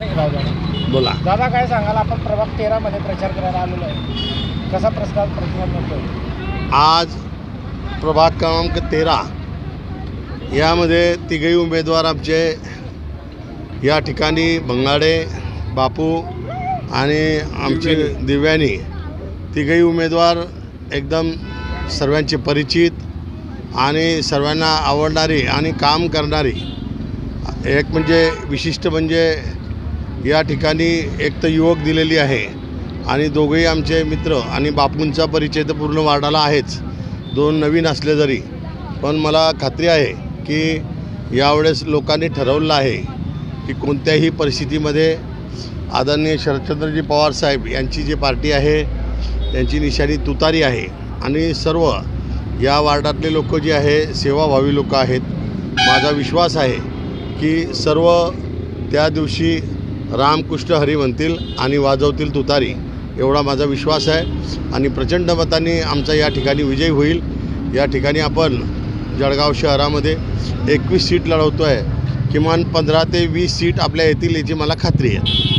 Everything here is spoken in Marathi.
बोला. दादा काय सांगाल? आपण प्रभाग तेरा मध्ये प्रचार करायला आलेलो आहे. कसा प्रस्ताव प्रतिसाद मिळतोय? आज प्रभाग क्रमांक तेरा. यामध्ये तिघही उमेदवार आमचे या ठिकाणी भंगाडे बापू आणि आमची दिव्यानी. तिघही उमेदवार एकदम सर्वांचे परिचित आणि सर्वांना आवडणारी आणि काम करणारी. एक म्हणजे विशिष्ट म्हणजे या ठिकाणी एक तर युवक दिलेली आहे आणि दोघेही आमचे मित्र आणि बापूंचा परिचय तर पूर्ण वार्डाला आहेच. दोन नवीन असले जरी पण मला खात्री आहे की यावेळेस लोकांनी ठरवलं आहे की कोणत्याही परिस्थितीमध्ये आदरणीय शरदचंद्रजी पवार साहेब यांची जी पार्टी आहे त्यांची निशाणी तुतारी आहे आणि सर्व या वार्डातले लोक जे आहे सेवाभावी लोक आहेत. माझा विश्वास आहे की सर्व त्या दिवशी रामकृष्ण हरी म्हणतील आणि वाजवतील तुतारी एवढा माझा विश्वास आहे. आणि प्रचंड मताने आमचा या ठिकाणी विजय होईल. या ठिकाणी आपण जळगाव शहरामध्ये एकवीस सीट लढवतो आहे किमान पंधरा ते वीस सीट आपल्या येतील याची मला खात्री आहे.